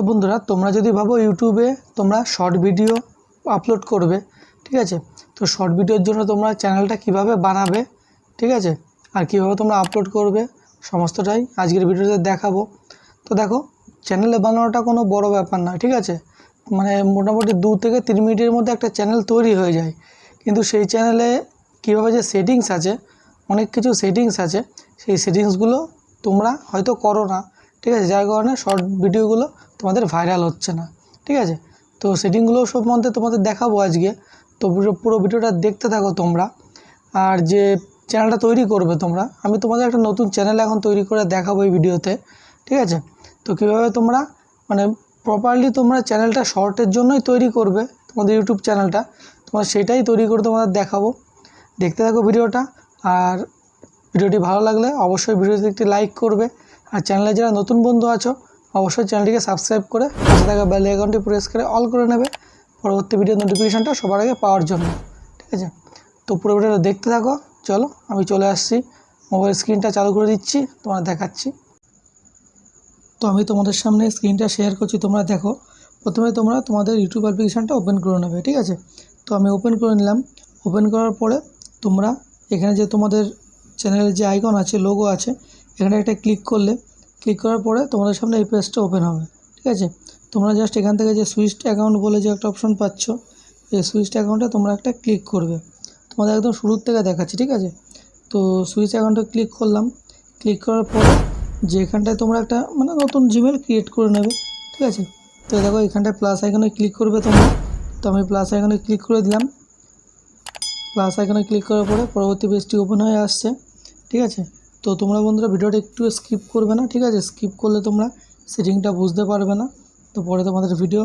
তো বন্ধুরা, তোমরা যদি ভাবো ইউটিউবে তোমরা শর্ট ভিডিও আপলোড করবে, ঠিক আছে? তো শর্ট ভিডিওর জন্য তোমরা চ্যানেলটা কীভাবে বানাবে, ঠিক আছে? আর কীভাবে তোমরা আপলোড করবে, সমস্তটাই আজকের ভিডিওতে দেখাবো। তো দেখো, চ্যানেলে বানানোটা কোনো বড় ব্যাপার নয় ঠিক আছে? মানে মোটামুটি দু থেকে তিন মিনিটের মধ্যে একটা চ্যানেল তৈরি হয়ে যায়। কিন্তু সেই চ্যানেলে কীভাবে যে সেটিংস আছে, অনেক কিছু সেটিংস আছে, সেই সেটিংসগুলো তোমরা হয়তো করো না। ঠিক আছে? যার কারণে শর্ট ভিডিওগুলো তোমাদের ভাইরাল হচ্ছে না। ঠিক আছে? তো সেটিংগুলো সম্বন্ধে তোমাদের দেখাবো আজকে। তো পুরো পুরো ভিডিওটা দেখতে থাকো তোমরা। আর যে চ্যানেলটা তৈরি করবে তোমরা, আমি তোমাদের একটা নতুন চ্যানেল এখন তৈরি করে দেখাবো এই ভিডিওতে ঠিক আছে? তো কীভাবে তোমরা মানে প্রপারলি তোমরা চ্যানেলটা শর্টের জন্যই তৈরি করবে, তোমাদের ইউটিউব চ্যানেলটা তোমার সেটাই তৈরি করে তোমাদের দেখাবো। দেখতে থাকো ভিডিওটা আর ভিডিওটি ভালো লাগলে অবশ্যই ভিডিওতে একটি লাইক করবে। আর চ্যানেলে যারা নতুন বন্ধু আছো, অবশ্যই চ্যানেলটিকে সাবস্ক্রাইব করে পাশে থাকা বেল আইকনটি প্রেস করে অল করে নেবে। পরবর্তী ভিডিও নোটিফিকেশানটা সবার আগে পাওয়ার জন্য, ঠিক আছে? তো পুরো ভিডিওটা দেখতে থাকো, চলো, আমি চলে আসছি। মোবাইল স্ক্রিনটা চালু করে দিচ্ছি তোমরা দেখাচ্ছি। তো আমি তোমাদের সামনে স্ক্রিনটা শেয়ার করছি, তোমরা দেখো। প্রথমে তোমরা তোমাদের ইউটিউব অ্যাপ্লিকেশানটা ওপেন করে নেবে, ঠিক আছে? তো আমি ওপেন করে নিলাম। ওপেন করার পরে তোমরা এখানে যে তোমাদের চ্যানেলের যে আইকন আছে লোগো আছে এখানে একটা ক্লিক করলে ক্লিক করার পরে তোমাদের সামনে এই পেজটা ওপেন হবে, ঠিক আছে? তোমরা জাস্ট এখান থেকে যে সুইচড অ্যাকাউন্ট বলে যে একটা অপশন পাচ্ছ, এই সুইচড অ্যাকাউন্টে তোমরা একটা ক্লিক করবে। তোমাদের একদম শুরুর থেকে দেখাচ্ছি, ঠিক আছে? তো সুইচ অ্যাকাউন্টে ক্লিক করলাম ক্লিক করার পরে যে এখানটায় তোমরা একটা মানে নতুন জিমেল ক্রিয়েট করে নেবে, ঠিক আছে? তো দেখো এখানটায় প্লাস আইকনে ক্লিক করবে তোমরা, তো আমি প্লাস আইকনে ক্লিক করে দিলাম। প্লাস আইকনে ক্লিক করার পরে পরবর্তী পেজটি ওপেন হয়ে আসছে, ঠিক আছে? তো তোমরা বন্ধুরা ভিডিওটা একটু স্কিপ করবে না, ঠিক আছে? স্কিপ করলে তোমরা সেটিংটা বুঝতে পারবে না। তো পরে তোমাদের ভিডিও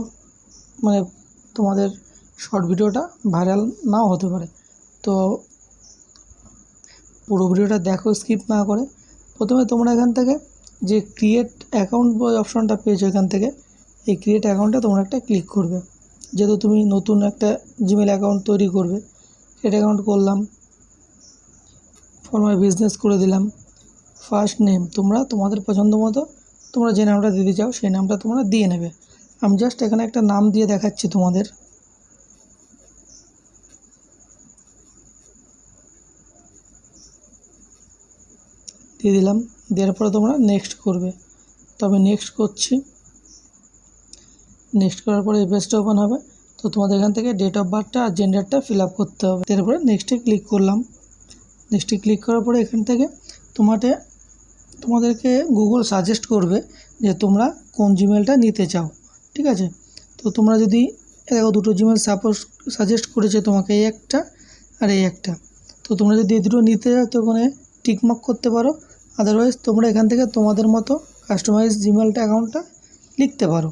মানে তোমাদের শর্ট ভিডিওটা ভাইরাল নাও হতে পারে। তো পুরো ভিডিওটা দেখো স্কিপ না করে। প্রথমে তোমরা এখান থেকে যে ক্রিয়েট অ্যাকাউন্ট অপশনটা পেয়েছ এখান থেকে, এই ক্রিয়েট অ্যাকাউন্টে তোমরা একটা ক্লিক করবে। যেহেতু তুমি নতুন একটা জিমেল অ্যাকাউন্ট তৈরি করবে ক্রিয়েট অ্যাকাউন্ট করলাম ফর বিজনেস করে দিলাম। ফার্স্ট নেম তোমরা, তোমাদের পছন্দ মতো তোমরা যে নামটা দিতে চাও সেই নামটা তোমরা দিয়ে নেবে। আমি জাস্ট এখানে একটা নাম দিয়ে দেখাচ্ছি তোমাদের। দিয়ে দিলাম, দেওয়ার পরে তোমরা নেক্সট করবে। তবে নেক্সট করছি। নেক্সট করার পরে এই পেজটা ওপেন হবে। তো তোমাদের এখান থেকে ডেট অফ বার্থটা আর জেন্ডারটা ফিল আপ করতে হবে। তারপরে নেক্সটে ক্লিক করলাম। নেক্সটে ক্লিক করার পরে এখান থেকে তোমাকে তোমাদেরকে গুগল সাজেস্ট করবে যে তোমরা কোন জিমেলটা নিতে চাও, ঠিক আছে? তো তোমরা যদি দেখো দুটো জিমেল সাপোজ সাজেস্ট করেছে তোমাকে এই একটা আর এই একটা। তো তোমরা যদি এই দুটো নিতে চাও, তো ওখানে টিকমার্ক করতে পারো। আদারওয়াইজ তোমরা এখান থেকে তোমাদের মতো কাস্টমাইজ জিমেলটা অ্যাকাউন্টটা লিখতে পারো।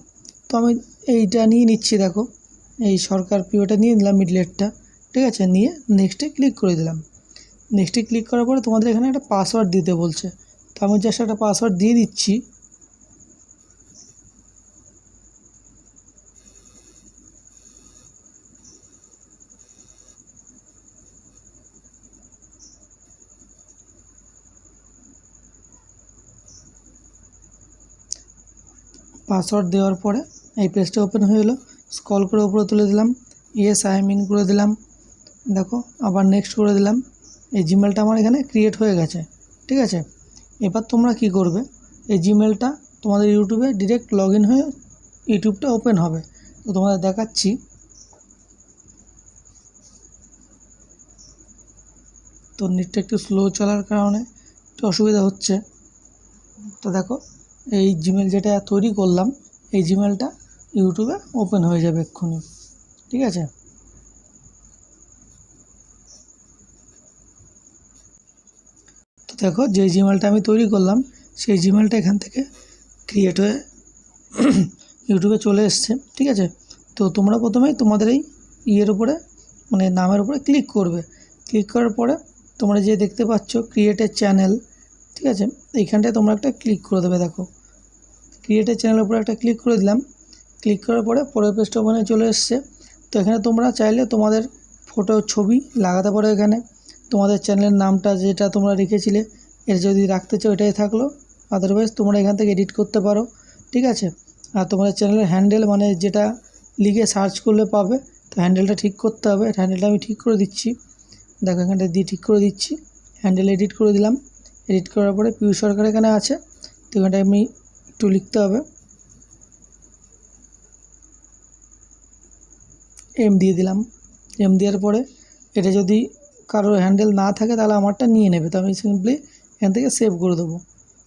তো আমি এইটা নিয়ে নিচ্ছি, দেখো। এই সরকার পিওটা নিয়ে নিলাম মিডলেটটা ঠিক আছে? নিয়ে নেক্সটে ক্লিক করে দিলাম। নেক্সটে ক্লিক করার পরে তোমাদের এখানে একটা পাসওয়ার্ড দিতে বলছে। আমি জাস্ট একটা পাসওয়ার্ড দিয়ে দিচ্ছি। পাসওয়ার্ড দেওয়ার পরে এই পেজটা ওপেন হয়ে গেলো স্কল করে উপরে তুলে দিলাম। ইয়েস আই এম ইন করে দিলাম। দেখো, আবার নেক্সট করে দিলাম। এই জিমেলটা আমার এখানে ক্রিয়েট হয়ে গেছে। ঠিক আছে? এবার তোমরা কি করবে? এই জিমেলটা তোমাদের ইউটিউবে ডিরেক্ট লগ হয়ে ইউটিউবটা ওপেন হবে। তো তোমাদের দেখাচ্ছি। তো নেটটা একটু স্লো চলার কারণে একটু অসুবিধা হচ্ছে। তো দেখো, এই জিমেল যেটা তৈরি করলাম, এই জিমেলটা ইউটিউবে ওপেন হয়ে যাবে এক্ষুনি। ঠিক আছে? দেখো যে জিমেলটা আমি তৈরি করলাম, সেই জিমেলটা এখান থেকে ক্রিয়েট হয়ে ইউটিউবে চলে এসছে, ঠিক আছে? তো তোমরা প্রথমেই তোমাদের এই ইয়ের উপরে মানে নামের উপরে ক্লিক করবে। ক্লিক করার পরে তোমরা যে দেখতে পাচ্ছ ক্রিয়েটের চ্যানেল ঠিক আছে? এইখানটায় তোমরা একটা ক্লিক করে দেবে, দেখো। ক্রিয়েটের চ্যানেলের উপরে একটা ক্লিক করে দিলাম। ক্লিক করার পরে পরের পেজটা ওখানে চলে এসছে। তো এখানে তোমরা চাইলে তোমাদের ফটো ছবি লাগাতে পারো এখানে। তোমাদের চ্যানেলের নামটা যেটা তোমরা রেখেছিলে, এর যদি রাখতে চাও এটাই থাকল। আদারওয়াইজ তোমরা এখান থেকে এডিট করতে পারো, ঠিক আছে? আর তোমাদের চ্যানেলের হ্যান্ডেল মানে যেটা লিখে সার্চ করলে পাবে, তো হ্যান্ডেলটা ঠিক করতে হবে। হ্যান্ডেলটা আমি ঠিক করে দিচ্ছি। দেখো, এখানটা দিয়ে ঠিক করে দিচ্ছি। হ্যান্ডেল এডিট করে দিলাম। এডিট করার পরে পিউ সরকার এখানে আছে। তো এখানটা আমি একটু লিখতে হবে। এম দিয়ে দিলাম। এম দেওয়ার পরে এটা যদি কারোর হ্যান্ডেল না থাকে তাহলে আমারটা নিয়ে নেবে। তো আমি সিম্পলি এখান থেকে সেভ করে দেবো।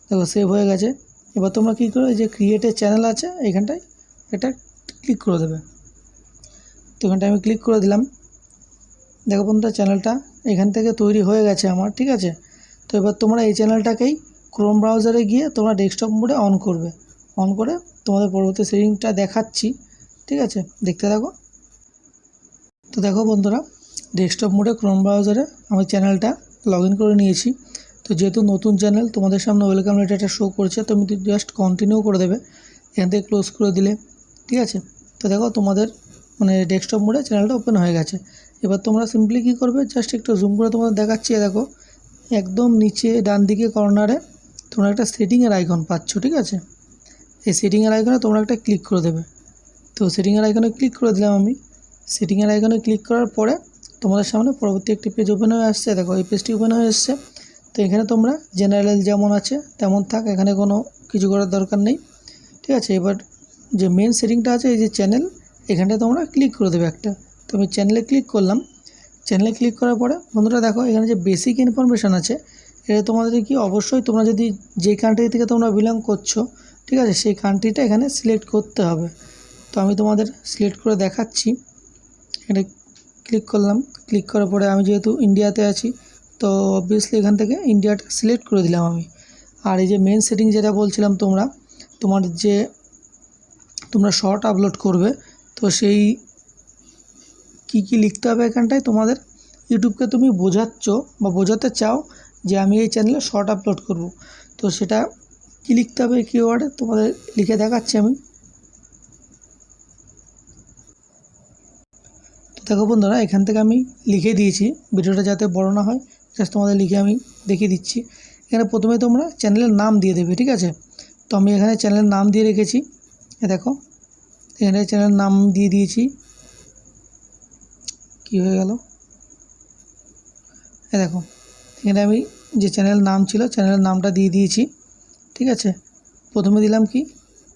দেখো সেভ হয়ে গেছে। এবার তোমরা কী করো, এই যে ক্রিয়েটের চ্যানেল আছে এখানটায় এটা ক্লিক করে দেবে। তো এখানটায় আমি ক্লিক করে দিলাম। দেখো বন্ধুরা চ্যানেলটা এখান থেকে তৈরি হয়ে গেছে আমার, ঠিক আছে? তো এবার তোমরা এই চ্যানেলটাকেই ক্রোম ব্রাউজারে গিয়ে তোমরা ডেস্কটপ মোডে অন করবে। অন করে তোমাদের পরবর্তী সেটিংটা দেখাচ্ছি, ঠিক আছে? দেখতে থাকো। তো দেখো বন্ধুরা ডেস্কটপ মোডে ক্রোম ব্রাউজারে আমি চ্যানেলটা লগ করে নিয়েছি। তো যেহেতু নতুন চ্যানেল তোমাদের সামনে ওয়েলকাম লেটারটা শো করছে তুমি জাস্ট কন্টিনিউ করে দেবে। এখান থেকে ক্লোজ করে দিলে, ঠিক আছে? তো দেখো তোমাদের মানে ডেস্কটপ মোডে চ্যানেলটা ওপেন হয়ে গেছে। এবার তোমরা সিম্পলি কী করবে? জাস্ট একটু জুম করে তোমাদের দেখাচ্ছি দেখো। একদম নিচে, ডান দিকে কর্নারে তোমরা একটা সেটিংয়ের আইকন পাচ্ছ, ঠিক আছে? এই সেটিংয়ের আইকনে তোমরা একটা ক্লিক করে দেবে। তো সেটিংয়ের আইকনে ক্লিক করে দিলাম আমি। সেটিংয়ের আইকনে ক্লিক করার পরে তোমাদের সামনে পরবর্তী একটি পেজ ওপেন হয়ে আসছে। দেখো, এই পেজটি ওপেন হয়ে এসছে। তো এখানে তোমরা জেনারেল যেমন আছে, তেমন থাক, এখানে কোনো কিছু করার দরকার নেই। ঠিক আছে, এবার যে মেন সেটিংটা আছে, এই যে চ্যানেল এখানটায় তোমরা ক্লিক করে দেবে একটা। তো আমি চ্যানেলে ক্লিক করলাম। চ্যানেলে ক্লিক করার পরে, বন্ধুরা দেখো, এখানে যে বেসিক ইনফরমেশান আছে, এটা তোমাদের কি, অবশ্যই তোমরা যদি যে কান্ট্রি থেকে তোমরা বিলং করছ, ঠিক আছে, সেই কান্ট্রিটা এখানে সিলেক্ট করতে হবে। তো আমি তোমাদের সিলেক্ট করে দেখাচ্ছি। এখানে ক্লিক করলাম ক্লিক করার পরে আমি যেহেতু ইন্ডিয়াতে আছি, তো অবভিয়াসলি এখান থেকে ইন্ডিয়াটা সিলেক্ট করে দিলাম আমি। আর এই যে মেন সেটিং যেটা বলছিলাম তোমরা, তোমার যে তোমরা শর্ট আপলোড করবে, তো সেই কি কি লিখতে হবে এখানটায় তোমাদের? ইউটিউবকে তুমি বোঝাচ্ছ বা বোঝাতে চাও যে আমি এই চ্যানেলে শর্ট আপলোড করব। তো সেটা কি লিখতে হবে কিওয়ার্ডে তোমাদের লিখে দেখাচ্ছি আমি। দেখো বন্ধুরা, এখান থেকে আমি লিখে দিয়েছি, ভিডিওটা যাতে বড় না হয় জাস্ট তোমাদের লিখে আমি দেখিয়ে দিচ্ছি। এখানে প্রথমে তোমরা চ্যানেলের নাম দিয়ে দেবে, ঠিক আছে? তো আমি এখানে চ্যানেলের নাম দিয়ে রেখেছি দেখো, এখানে চ্যানেলের নাম দিয়ে দিয়েছি। কি হয়ে গেল? এ দেখো, এখানে আমি যে চ্যানেল নাম ছিল, চ্যানেলের নামটা দিয়ে দিয়েছি, ঠিক আছে? প্রথমে দিলাম কি?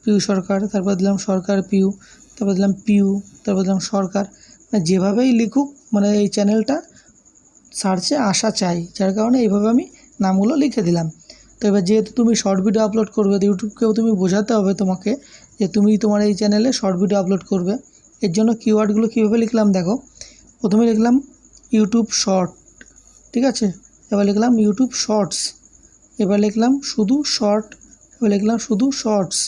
পিউ সরকার, তারপর দিলাম সরকার পিউ, তারপর দিলাম পিউ, তারপর দিলাম সরকার। যেভাবেই লিখুক মানে এই চ্যানেলটা সার্চে আসা চাই, যার কারণে এইভাবে আমি নামগুলো লিখে দিলাম। তো এবার যেহেতু তুমি শর্ট ভিডিও আপলোড করবে, তো ইউটিউবকেও তুমি বোঝাতে হবে তোমাকে যে তুমি তোমার এই চ্যানেলে শর্ট ভিডিও আপলোড করবে। এর জন্য কিওয়ার্ডগুলো কীভাবে লিখলাম দেখো। প্রথমে লিখলাম ইউটিউব শর্ট, ঠিক আছে? এবার লিখলাম ইউটিউব শর্টস, এবার লিখলাম শুধু শর্ট, এবার লিখলাম শুধু শর্টস,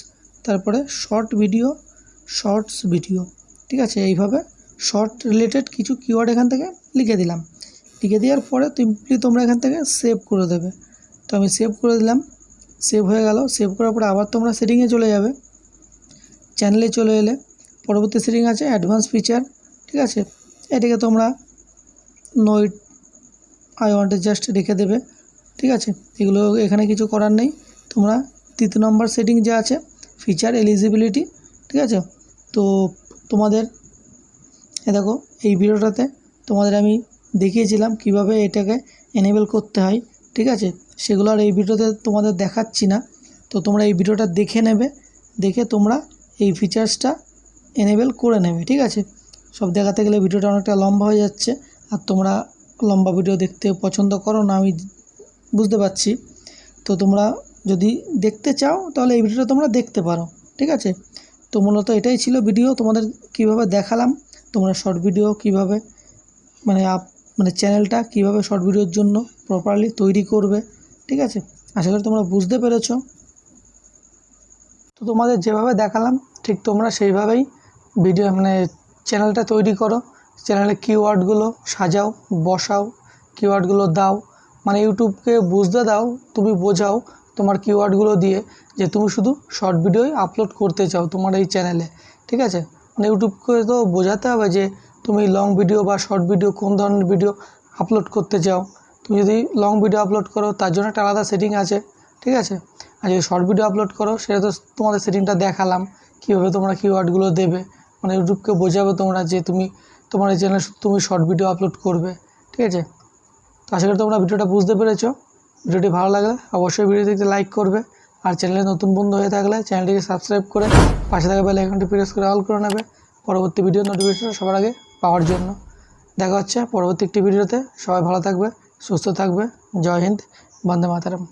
তারপরে শর্ট ভিডিও, শর্টস ভিডিও, ঠিক আছে? এইভাবে শর্ট রিলেটেড কিছু কিওয়ার্ড এখান থেকে লিখে দিলাম। লিখে দেওয়ার পরে সিম্পলি তোমরা এখান থেকে সেভ করে দেবে। তো আমি সেভ করে দিলাম। সেভ হয়ে গেল। সেভ করার পরে আবার তোমরা সেটিংয়ে চলে যাবে। চ্যানেলে চলে এলে পরবর্তী সেটিং আছে অ্যাডভান্স ফিচার ঠিক আছে? এটাকে তোমরা নোইট আই ওয়ান্টে জাস্ট রেখে দেবে, ঠিক আছে? এগুলো এখানে কিছু করার নেই। তোমরা তৃতীয় নম্বর সেটিং যে আছে ফিচার এলিজিবিলিটি ঠিক আছে? তো তোমাদের দেখো, এই ভিডিওটাতে তোমাদের আমি দেখিয়েছিলাম কীভাবে এটাকে এনেবেল করতে হয়, ঠিক আছে? সেগুলো আর এই ভিডিওতে তোমাদের দেখাচ্ছি না। তো তোমরা এই ভিডিওটা দেখে নেবে, দেখে তোমরা এই ফিচার্সটা এনেবেল করে নেবে, ঠিক আছে? সব দেখাতে গেলে ভিডিওটা অনেকটা লম্বা হয়ে যাচ্ছে, আর তোমরা লম্বা ভিডিও দেখতে পছন্দ করো না, আমি বুঝতে পারছি। তো তোমরা যদি দেখতে চাও, তাহলে এই ভিডিওটা তোমরা দেখতে পারো, ঠিক আছে? তো মূলত এটাই ছিল ভিডিও, তোমাদের কীভাবে দেখালাম। তোমরা শর্ট ভিডিও কীভাবে মানে আপ মানে চ্যানেলটা কীভাবে শর্ট ভিডিওর জন্য প্রপারলি তৈরি করবে, ঠিক আছে? আশা করি তোমরা বুঝতে পেরেছ। তো তোমাদের যেভাবে দেখালাম, ঠিক তোমরা সেইভাবেই ভিডিও মানে চ্যানেলটা তৈরি করো। চ্যানেলে কিওয়ার্ডগুলো সাজাও, বসাও কিওয়ার্ডগুলো দাও। মানে ইউটিউবকে বুঝতে দাও, তুমি বোঝাও তোমার কিওয়ার্ডগুলো দিয়ে যে তুমি শুধু শর্ট ভিডিওই আপলোড করতে চাও তোমার এই চ্যানেলে ঠিক আছে? ইউটিউবকে তো বোঝাতে হবে যে তুমি লং ভিডিও বা শর্ট ভিডিও কোন ধরনের ভিডিও আপলোড করতে চাও। তুমি যদি লং ভিডিও আপলোড করো, তার জন্য একটা আলাদা সেটিং আছে, ঠিক আছে? আর যদি শর্ট ভিডিও আপলোড করো, সেটা তো তোমাদের সেটিংটা দেখালাম, কীভাবে তোমরা কিওয়ার্ডগুলো দেবে। মানে ইউটিউবকে বোঝাবে তোমরা যে তুমি, তোমার এই চ্যানেলে তুমি শর্ট ভিডিও আপলোড করবে, ঠিক আছে? তো আশা করি তোমরা ভিডিওটা বুঝতে পেরেছ। ভিডিওটি ভালো লাগলে অবশ্যই ভিডিও ভিডিওটিতে লাইক করবে। আর চ্যানেলে নতুন বন্ধু হয়ে থাকলে চ্যানেলটিকে সাবস্ক্রাইব করে পাশে থাকা বেল আইকনটি প্রেস করে অল করে নেবে পরবর্তী ভিডিও নোটিফিকেশন সবার আগে পাওয়ার জন্য। দেখা হচ্ছে পরবর্তী একটি ভিডিওতে সবাই ভালো থাকবে, সুস্থ থাকবে। জয় হিন্দ, বন্দে মাতারাম।